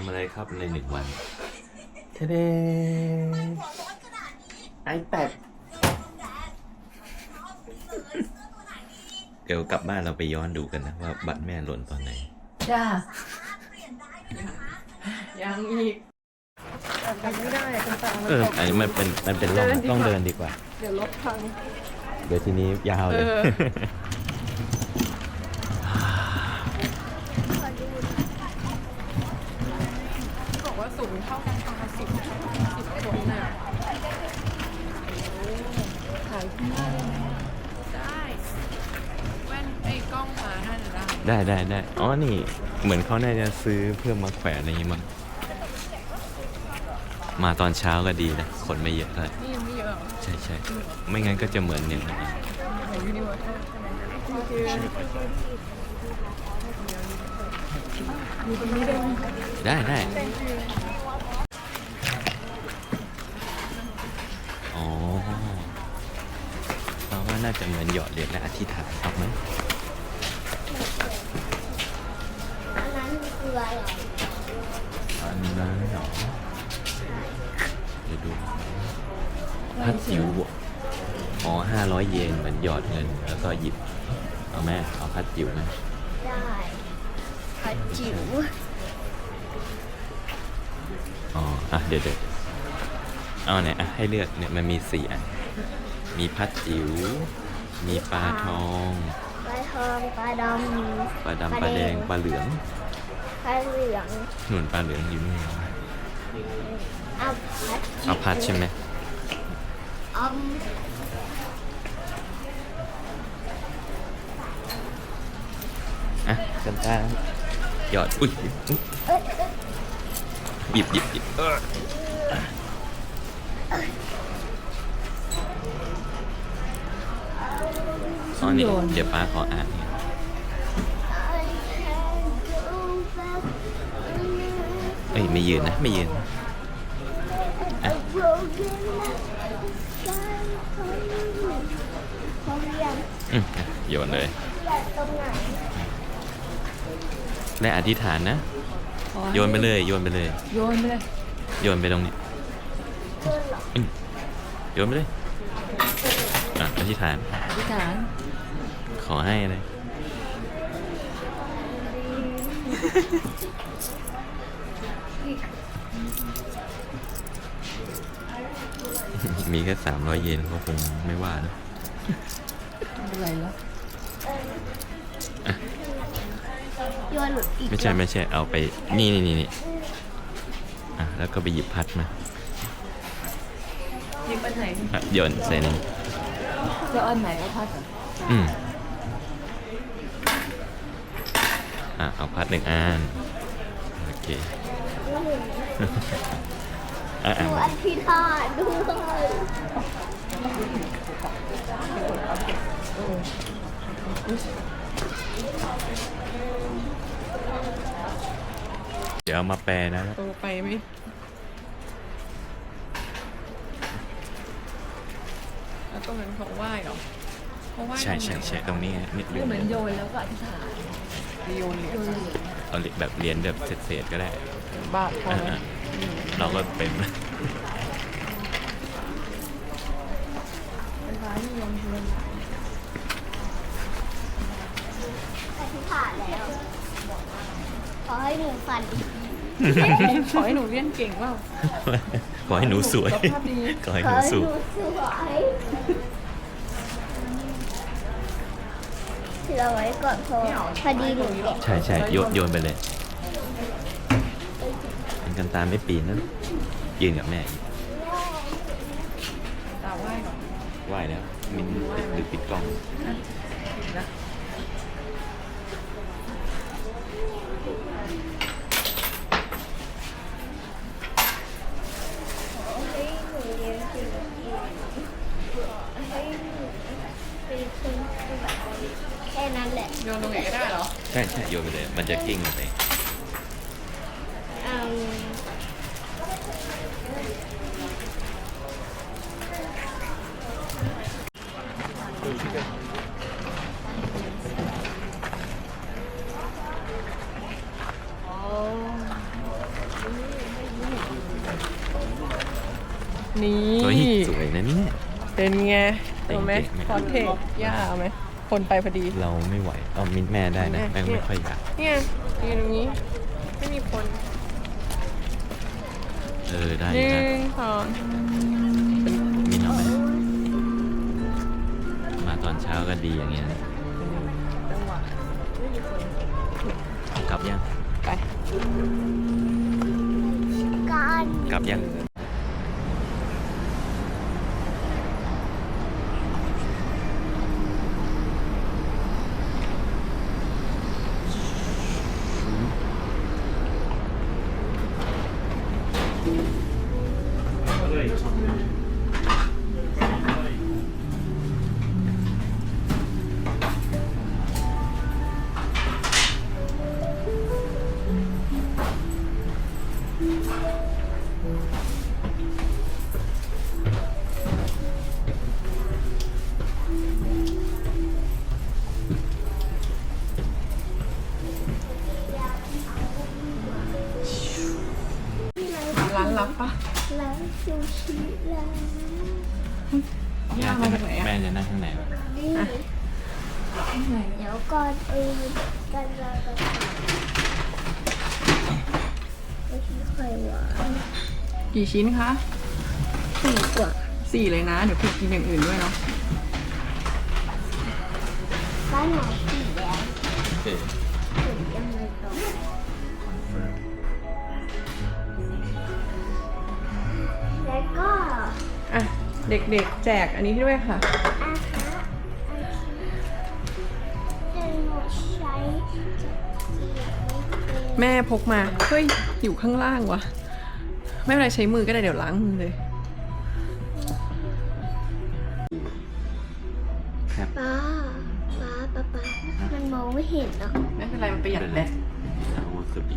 ำอะไรครับในหนึ่งวันเทเดไอแปดเดี๋ยวกลับบ้านเราไปย้อนดูกันนะว่าบัตรแม่หล่นตอนไหน จ้า ยังอีกทำไม่ได้คุณตามันเออ ตกอันนี้มันเป็นมันเป็นร่องเดินดีกว่าต้องเดินดีกว่า เดี๋ยวรถพัง เดี๋ยวทีนี้ยาวเลย เออ บอกว่าสูง เท่ากันตาสิบสิบคนน่ะขายที่ได้ไหมได้แว่นไอ้กล้องมาน่าจะได้ได้ได้ได้อ๋อ นี่ เหมือนเขาน่าจะซื้อเพื่อมาแขวนอะไรอย่างงี้มั้งมาตอนเช้าก็ดีนะ คนไม่เยอะเท่าไหร่นี่ยังไม่เยอะเหรอใช่ใช่ไม่งั้นก็จะเหมือนเนี่ยเหมือนยูนิเวอร์แซลใช่ไหมคืออยู่ตรงนี้ด้ไหมได้ได้อ๋อเราว่า น่าจะเหมือนหยอดเหรียญและอธิษฐานเอาไหมอันนั้นคืออะไรอันนั้นเหรอเดี๋ยวดูพัดจิ๋วอะอ๋อห้าร้อยเยนเหมือนหยอดเงิน แล้วก็หยิบ เอาไหมเอาพัดจิ๋วไหมได้ผัดจิ๋วอ๋ออะเดี๋ยวเดี๋ยวเอาเนี่ยอะให้เลือกเนี่ยมันมีสี่อัน มีพัดจิ๋ว มีปลาทอง ปลาทองปลาดปลาดำปลาแดงปลาเหลืองำปลาเหลืองหนุนปลาเหลืองอยู่นี่เอาผัดเอาพัดใช่ไหมอมอะกันตาหยอด อุ้ยอุ๊ยเอ้ยเอ้ยหยิบหยิบหยิบ อออ๋อนี่เดี๋ยวป้าขออ่านเนี่ย I can go back เอ้ยไม่ยืนนะ ไม่ยืน a broken sky ของเรียนอืมอะโยนเลยเรียนตรงไหนและอธิษฐานนะ ขอให้โยนไปเลย โยนไปเลย โยนไปเลย โยนไปตรงนี้เพื่อนเหรออืมโยนไปเลย อะอธิษฐาน อธิษฐาน ขอให้อะไรมีแค่สามร้อยเยนก็คงไม่ว่านะไม่เป็นไรแล้วโยนอีกไม่ใช่ไม่ใช่เอาไป นี่นี่นี่นี่อะแล้วก็ไปหยิบพัดมา หยิบอันไหน อะโยนใส่นี่ จะอันไหนเอาพัดเหรออืมอะเอาพัดหนึ่งอันโอเคอะดูอะอธิษฐานด้วยเดี๋ยวเอามาแปลนะ โตไปไหม แล้วก็เหมือนของไหว้เหรอของไหว้ใช่ใช่ใช่ตรงนี้นิดเดียวเหมือนโยนแล้วก็อธิษฐานโยนโยนเหรียญเอาแบบเรียนแบบเศษๆก็ได้บาทพออะไหมอะเราก็เป็นเป็นร้านนิยมเงินอธิษฐานแล้ว ขอให้หนูฝันดีขอให้หนูเรียนเก่งว่า ขอให้หนูสวย สุขภาพดี ขอให้ขหอนูให้สหวย นูสวย ที่เราไว้ก่อนพอพอดีหนูแกะใช่ใช่โยนโยนไปเลยเป็นกันตาไม่ปีนนะยืนกับแม่ตาไหว้ก่อนไหวแล้วมินปิดหรือปิดกล้อง นะ ใช่ใช่โยนไปเลย มันจะกิ้งไปเอนี่สวยนะเนี่ยเป็นไงเอาไหมคอนเทนต์ย่าเอาไหม คนไปพอดี เราไม่ไหว เอามินแม่ได้นะ แม่แม่งไม่ค่อยอยาก เนี่ยยืนตรงนี้ ไม่มีคนเออ ได้หอยู่นึ่นะงสองมินเอาไหมมาตอนเช้าก็ดีอย่างเงี้ยจังหวะไม่มีคนกลับยัง ไปการกลับยัง กี่ชิ้นคะสี่กว่าสี่เลยนะ เดี๋ยวพี่กินอย่างอื่นด้วยเนาะบ้านหนอสีแดงโอเคถึงยังไงต่อแล้วก็อะเด็กๆ แจกอันนี้ด้วยค่ะ อาหารอาชีพจะหนูใช้จะเกียบไม่เป็นแม่พกมา เฮ้ย อยู่ข้างล่างวะ ไม่เป็นไรใช้มือก็ได้เดี๋ยวล้างมือเลย ครับป้าป้าป้าป้ามันมองไม่เห็นเนาะไม่เป็นไรมันประหยัดแบตเอาวาซาบิ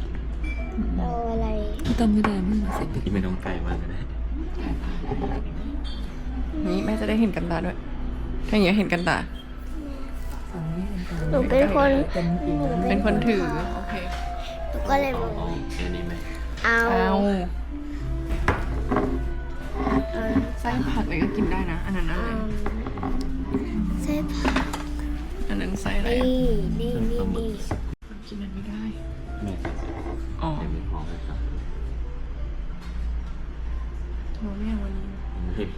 เราอะไรพี่ต้นไม่ได้ไม่มาเสร็จที่ไม่ต้องไกลมากก็ได้นี้แม่จะได้เห็นกันตาด้วย ถ้าอย่างเงี้ยเห็นกันตาหนูเป็นคนหนูเป็นคนถือ โอเคหนูก็เลยมเอาองเอาแค่นี้ไหมเอา เอาเอาไส้ผักอะไรก็กินได้นะ อันนั้นอะไรเส้นผักอันนั้นไส้อะไรอะนี่นี่นี่นี่กินอันไม่ได้ แม่ใส่ใส่อ๋อเดี๋ยวมีของให้ครับโทรไม่เอาวันนี้รีบ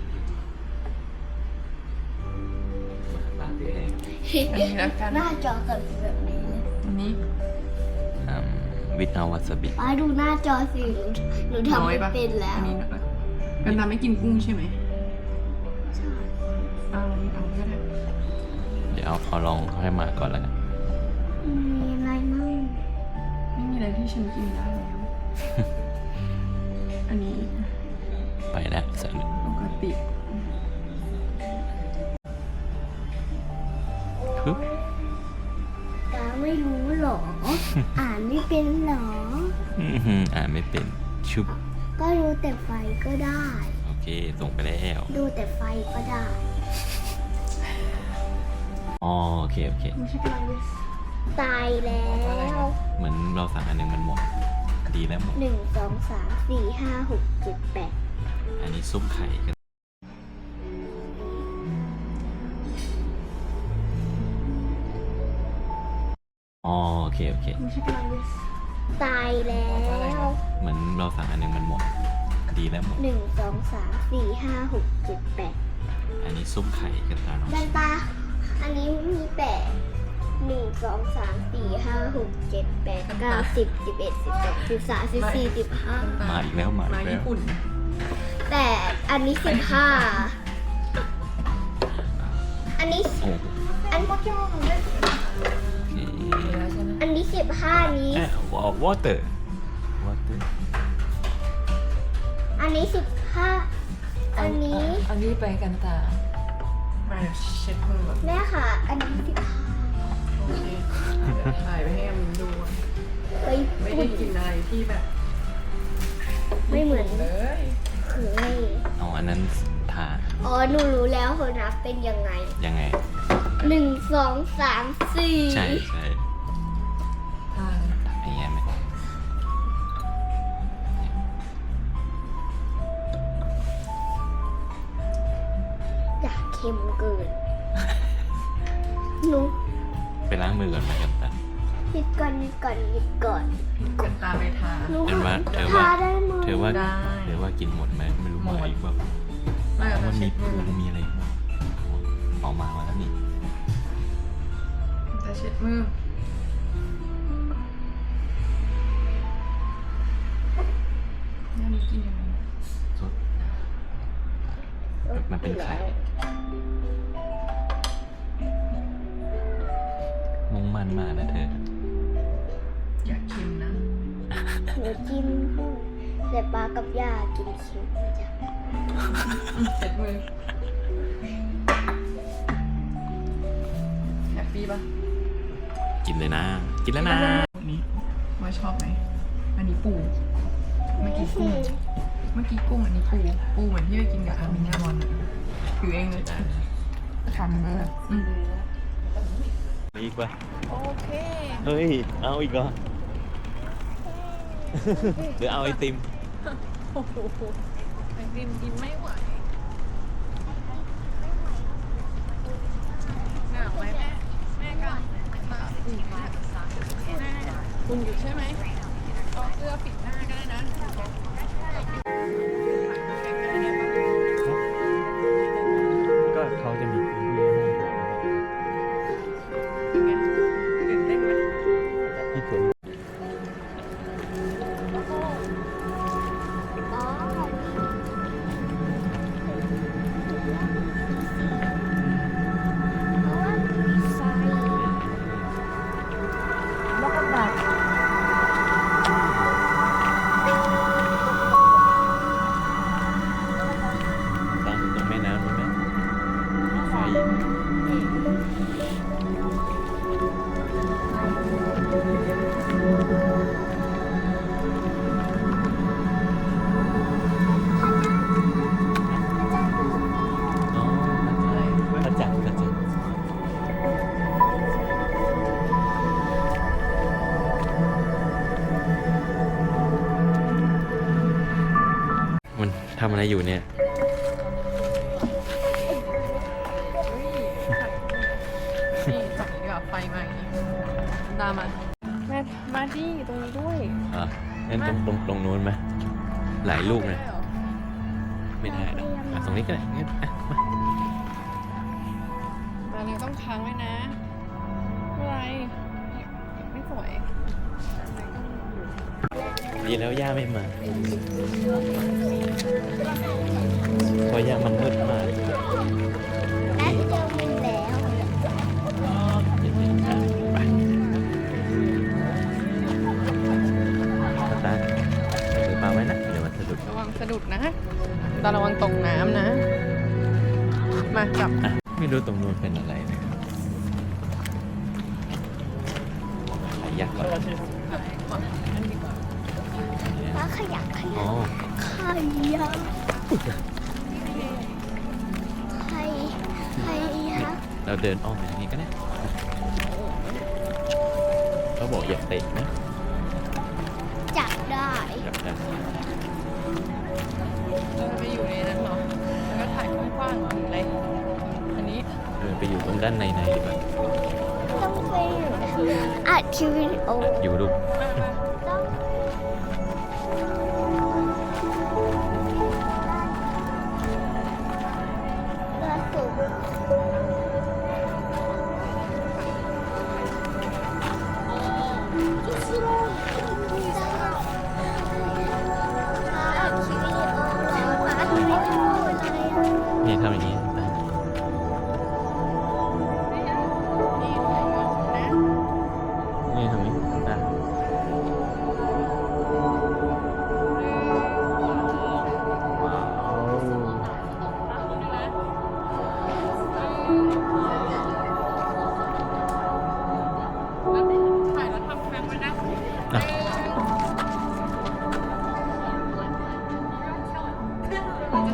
ปากตัวเองอันนี้แล้วกันหน้าจอกับแบบนี้เลยอันนี้ อืมวิทเอาวาซาบิป้าดูหน้าจอสิหนูหนูทำน้อยไม่ปะเป็นแล้ว อันนี้ น้อยกันตาไม่กินกุ้งใช่ไหมใช่เอาอันนี้เอาก็ได้เดี๋ยวเอาเอาลองให้มาก่อนแล้วกันมีอะไรมั่งไม่มีอะไรที่ฉันกินได้แล้ว อันนี้ไปแล้วเสร็จแล้วปกติปึ๊บป้าไม่รู้หรอ อ่านไม่เป็นหรอ อื้อหืออ่านไม่เป็นชุบ ก็ดูแต่ไฟก็ได้ โอเค ส่งไปแล้ว ดูแต่ไฟก็ได้อ๋อโอเค โอเคไม่ใช่กำลังเลยตายแล้ว เหมือนเราสั่งอันหนึ่งมันหมด ดีแล้วหมด หนึ่งสองสามสี่ห้าหกเจ็ดแปดอันนี้ซุปไข่กันอ๋อโอเค โอเค ไม่ใช่กำลังเลยตายแล้วเหมือนเราสั่งอันหนึ่งมันหมด ดีแล้วหมด หนึ่งสองสามสี่ห้าหกเจ็ดแปดอันนี้ซุปไข่กันตาน้องดันตา อันนี้มีแปดหนึ่งสองสามสี่ห้าหกเจ็ดแปดเก้าสิบสิบเอ็ดสิบสองสิบสามสิบสี่สิบห้ามาอีกแล้วมาอีมากแล้วญี่ปุ่นแต่อันนี้สิบห้าอันนี้ โอ้โหอันพวกที่มันไม่โอเค อันนี้สิบห้านี้เอ๊ะวอเตอร์วอเตอร์อันนี้สิบห้าอันนี้ อันนี้ไปกันตา มาเดี๋ยวเช็ดมือก่อนแม่ค่ะ อันนี้สิบห้าโอเคเดี๋ยวถ่ายไปให้แอมดูอะเฮ้ยไม่ได้กินอะไรที่แบบไม่เหมือนเลยเคยเอาอันนั้นทาอ๋อ หนูรู้แล้วคนนับเป็นยังไงยังไง หนึ่งสองสามสี่ใช่ใช่ กินหมดไหมไม่รู้หมมาดอีกว่าไม่เอามันเช็มีดมืพุองมีอะไรบ้างออกมามาแล้วนี่จะเช็ดมือนี่มีกินยังไงสด มันเป็นไข่ มุ่งมั่นมากนะเธอ อยากชิมนะ หนูกิน แต่ปลากับย่ากินเค็มจ้ะเช็ดมือแฮปปี้ปะกินเลยนะ กินแล้วนะอันนี้ว่าชอบไหมอันนี้ปู เมื่อกี้กุ้ง เมื่อกี้กุ้งอันนี้ปู ปูเหมือนที่ไปกินกับอามินามอนอะถือเองเลยทำเลยอืมอีกปะโอเค เฮ้ย เอาอีกเหรอหรือเอาไอติม โอ้โหไอติมกินไม่ไหวหนาวไหมแม่แม่กันตาอุ่นไหมแม่อุ่นอยู่ใช่ไหมเอาเสื้อปิดหน้าก็ได้นะ อะไรอยู่เนี่ย แล้วย่าไม่มาเพราะย่ามันมืดมากและเจอมันแล้วอะไปตาถือปลาไว้นะเดี๋ยวมันสะดุดระวังสะดุดนะตาระวังตกน้ำนะ มาจับอะไม่รู้ตรงนู้นเป็นอะไรนะ อ๋ยัอกขยักใครใครยักเราเดินอ้อมไปทางนี้ก็ได้เขาบอกอย่าเตะนะจับได้จับได้เราจะไปอยู่ในนั้นเหรอแล้วก็ถ่ายกว้างๆเหรอหรืออะไรอันนี้เดินไปอยู่ตรงด้านในในดีกว่าต้องไปอยู่อัดคลิปวิดีโอ อยู่ลูก มามา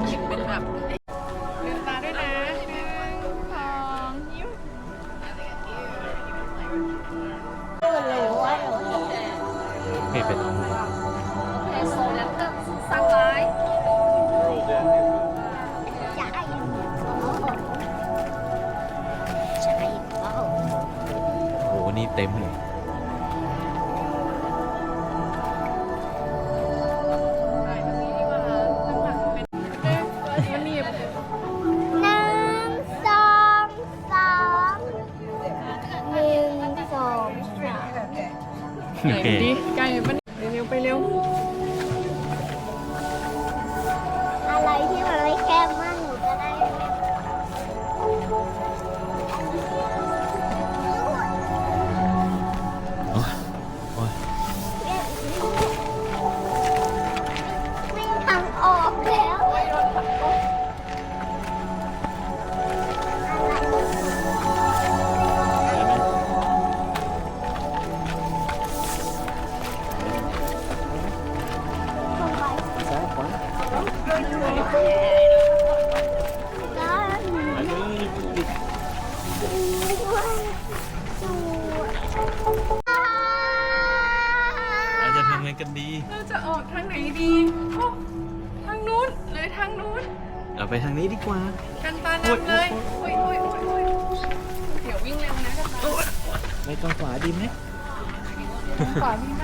เก็บเป็นแบบ ไหนดูดิไกลปะ ไปทางนี้ดีกว่า กันตานำเลยโอ้ยโอ้ยโอ้ยโอ้ยเดี๋ยววิ่งเร็วนะกันตาไปตรงขวาดีไหมขวามีไหม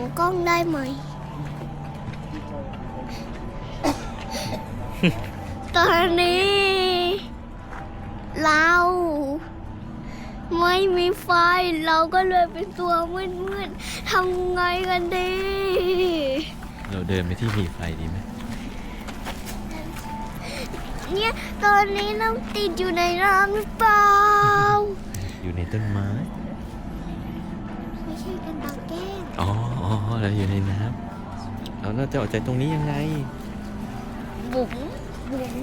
งกล้องได้ไหม ตอนนี้ เรา ไม่มีไฟ เราก็เลยเป็นตัวมืดๆทำไงกันดี เราเดินไปที่มีไฟดีไหมเนี่ยตอนนี้เราติดอยู่ในน้ำหรือเปล่า อยู่ในต้นไม้ ไม่ใช่กันตาแกล้งอ๋ออ๋อเราอยู่ในน้ำแล้วเราจะออกจากตรงนี้ยังไง บุ๋มบุ๋ม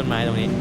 ต้นไม้ตรงนี้